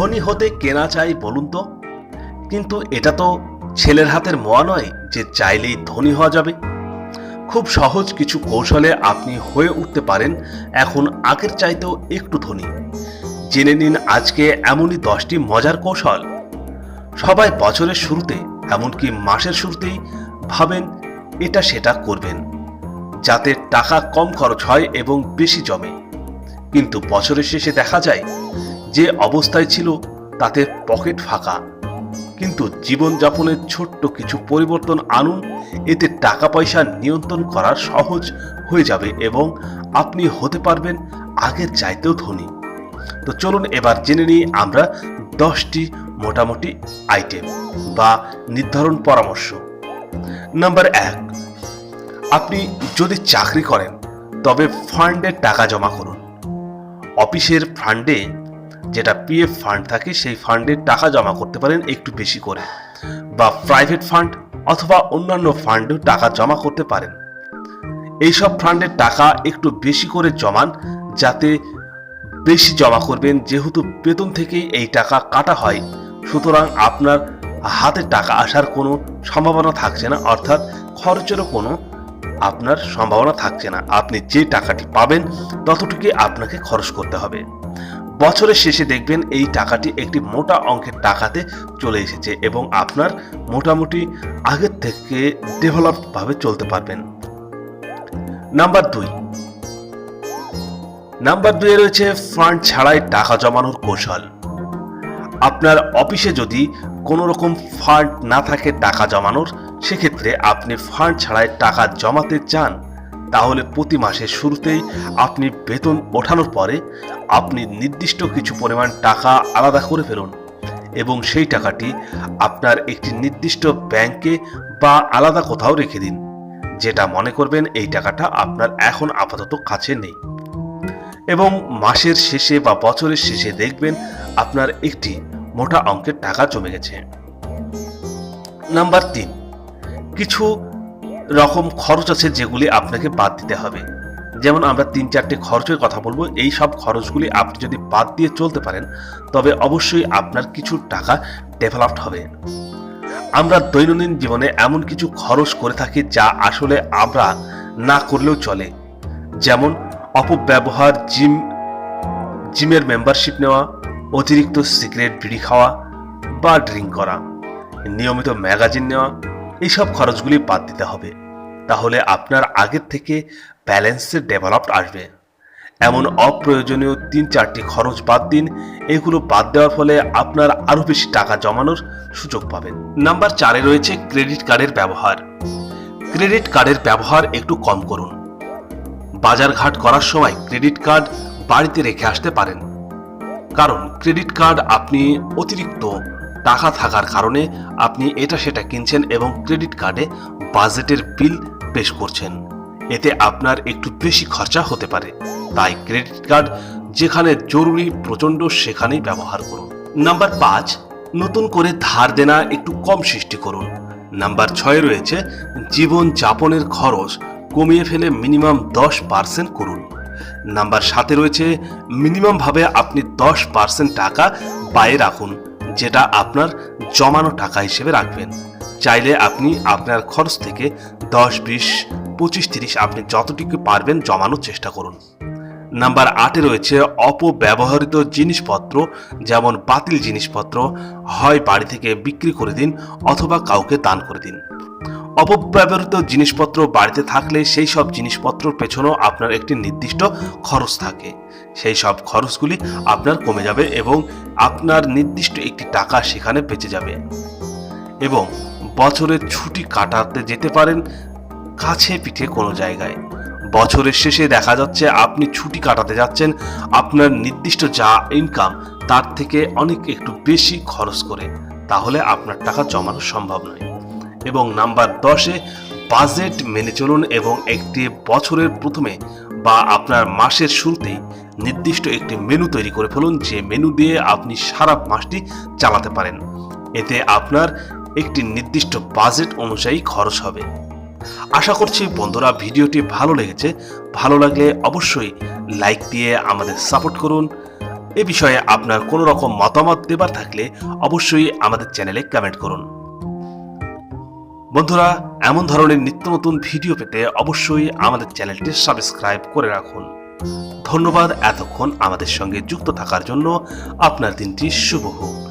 ধনী হতে কেনা চাই বলুন তো? কিন্তু এটা তো ছেলের হাতের মোয়া নয় যে চাইলেই ধনী হওয়া যাবে। খুব সহজ কিছু কৌশলে আপনি হয়ে উঠতে পারেন, এখন আগের চাইতেও একটু ধনী। জেনে নিন আজকে এমনই দশটি মজার কৌশল। সবাই বছরের শুরুতে, এমনকি মাসের শুরুতেই ভাবেন, এটা সেটা করবেন। যাতে টাকা কম খরচ হয় এবং বেশি জমে। কিন্তু বছরের শেষে দেখা যায় যে অবস্থায় ছিল তাতে পকেট ফাঁকা। কিন্তু জীবনযাপনের ছোট্ট কিছু পরিবর্তন আনুন, এতে টাকা পয়সা নিয়ন্ত্রণ করা সহজ হয়ে যাবে এবং আপনি হতে পারবেন আগের চাইতেও ধনী। তো চলুন এবার জেনে নিই আমরা দশটি মোটামুটি আইটেম বা নির্ধারণ পরামর্শ। নাম্বার এক, আপনি যদি চাকরি করেন, তবে ফান্ডে টাকা জমা করুন। অফিসের ফান্ডে যেটা পিএফ ফান্ড থাকে, সেই ফান্ডে টাকা জমা করতে পারেন একটু বেশি করে। বা প্রাইভেট ফান্ড অথবা অন্যান্য ফান্ডেও টাকা জমা করতে পারেন। এইসব ফান্ডের টাকা একটু বেশি করে জমান, যাতে বেশি জমা করবেন, যেহেতু বেতন থেকেই এই টাকা কাটা হয়। সুতরাং আপনার হাতে টাকা আসার কোনো সম্ভাবনা থাকছে না, অর্থাৎ খরচেরও কোনো আপনার সম্ভাবনা থাকছে না। আপনি যে টাকাটি পাবেন, ততটুকুই আপনাকে খরচ করতে হবে। বছরের শেষে দেখবেন এই টাকাটি একটি মোটা অঙ্কের টাকাতে চলে এসেছে এবং আপনার মোটামুটি আগের থেকে ডেভেলপভাবে চলতে পারবেন। নাম্বার দুই। নাম্বার দুয়ে রয়েছে ফান্ড ছাড়াই টাকা জমানোর কৌশল। আপনার অফিসে যদি কোনো রকম ফান্ড না থাকে টাকা জমানোর, সেক্ষেত্রে আপনি ফান্ড ছাড়াই টাকা জমাতে চান। তাহলে প্রতি মাসের শুরুতেই আপনি বেতন ওঠানোর পরে আপনি নির্দিষ্ট কিছু পরিমাণ টাকা আলাদা করে ফেলুন এবং সেই টাকাটি আপনার একটি নির্দিষ্ট ব্যাংকে বা আলাদা কোথাও রেখে দিন। যেটা মনে করবেন এই টাকাটা আপনার এখন আপাতত কাছে নেই। এবং মাসের শেষে বা বছরের শেষে দেখবেন আপনার একটি মোটা অঙ্কের টাকা জমে গেছে। নাম্বার তিন, কিছু রকম খরচ আছে যেগুলি আপনাকে বাদ দিতে হবে। যেমন আমরা তিন চারটে খরচের কথা বলব, এই সব খরচগুলি আপনি যদি বাদ দিয়ে চলতে পারেন, তবে অবশ্যই আপনার কিছু টাকা ডেভেলপড হবে। আমরা দৈনন্দিন জীবনে এমন কিছু খরচ করে থাকি যা আসলে আমরা না করলেও চলে। যেমন অপব্যবহার জিম, জিমের মেম্বারশিপ নেওয়া, অতিরিক্ত সিগারেট বিড়ি খাওয়া বা ড্রিঙ্ক করা, নিয়মিত ম্যাগাজিন নেওয়া এইসব খরচগুলি বাদ দিতে হবে। তাহলে আপনার আগের থেকে ব্যালেন্সের ডেভেলপড আসবে। এমন অপ্রয়োজনীয় তিন চারটি খরচ বাদ দিন, এগুলো বাদ দেওয়ার ফলে আপনার আরও বেশি টাকা জমানোর সুযোগ পাবেন। নাম্বার চারে রয়েছে ক্রেডিট কার্ডের ব্যবহার। ক্রেডিট কার্ডের ব্যবহার একটু কম করুন। বাজারঘাট করার সময় ক্রেডিট কার্ড বাড়িতে রেখে আসতে পারেন। কারণ ক্রেডিট কার্ড আপনি অতিরিক্ত টাকা থাকার কারণে আপনি এটা সেটা কিনছেন এবং ক্রেডিট কার্ডে বাজেটের বিল পেশ করছেন। এতে আপনার একটু বেশি খরচা হতে পারে। তাই ক্রেডিট কার্ড যেখানে জরুরি প্রচণ্ড সেখানেই ব্যবহার করুন। নাম্বার পাঁচ, নতুন করে ধার দেনা একটু কম সৃষ্টি করুন। নাম্বার ছয় রয়েছে, জীবন যাপনের খরচ কমিয়ে ফেলে মিনিমাম দশ পার্সেন্ট করুন। নাম্বার সাথে রয়েছে, মিনিমামভাবে আপনি দশ পার্সেন্ট টাকা বায়ে রাখুন। যেটা আপনার জমানো টাকা হিসেবে রাখবেন। চাইলে আপনি আপনার খরচ থেকে দশ, বিশ, পঁচিশ, তিরিশ আপনি যতটুকু পারবেন জমানোর চেষ্টা করুন। নাম্বার আটে রয়েছে অপব্যবহৃত জিনিসপত্র, যেমন বাতিল জিনিসপত্র, হয় বাড়ি থেকে বিক্রি করে দিন অথবা কাউকে দান করে দিন। অপব্যবহৃত জিনিসপত্র বাড়িতে থাকলে সেই সব জিনিসপত্রর পেছনেও আপনার একটি নির্দিষ্ট খরচ থাকে। সেই সব খরচগুলি আপনার কমে যাবে এবং আপনার নির্দিষ্ট একটি টাকা সেখানে বেঁচে যাবে। এবং বছরের ছুটি কাটাতে যেতে পারেন কাছে পিঠে কোনো জায়গায়। বছরের শেষে দেখা যাচ্ছে আপনি ছুটি কাটাতে যাচ্ছেন আপনার নির্দিষ্ট যা ইনকাম তার থেকে অনেক একটু বেশি খরচ করে। তাহলে আপনার টাকা জমানো সম্ভব নয়। এবং নাম্বার দশে বাজেট মেনে চলুন এবং একটি বছরের প্রথমে বা আপনার মাসের শুরুতেই নির্দিষ্ট একটি মেনু তৈরি করে ফেলুন, যে মেনু দিয়ে আপনি সারা মাসটি চালাতে পারেন। এতে আপনার একটি নির্দিষ্ট বাজেট অনুযায়ী খরচ হবে। আশা করছি বন্ধুরা ভিডিওটি ভালো লেগেছে। ভালো লাগলে অবশ্যই লাইক দিয়ে আমাদের সাপোর্ট করুন। এ বিষয়ে আপনার কোনো রকম মতামত দেবার থাকলে অবশ্যই আমাদের চ্যানেলে কমেন্ট করুন। বন্ধুরা, এমন ধরনের নিত্য নতুন ভিডিও পেতে অবশ্যই আমাদের চ্যানেলটি সাবস্ক্রাইব করে রাখুন। ধন্যবাদ এতক্ষণ আমাদের সঙ্গে যুক্ত থাকার জন্য। আপনার দিনটি শুভ হোক।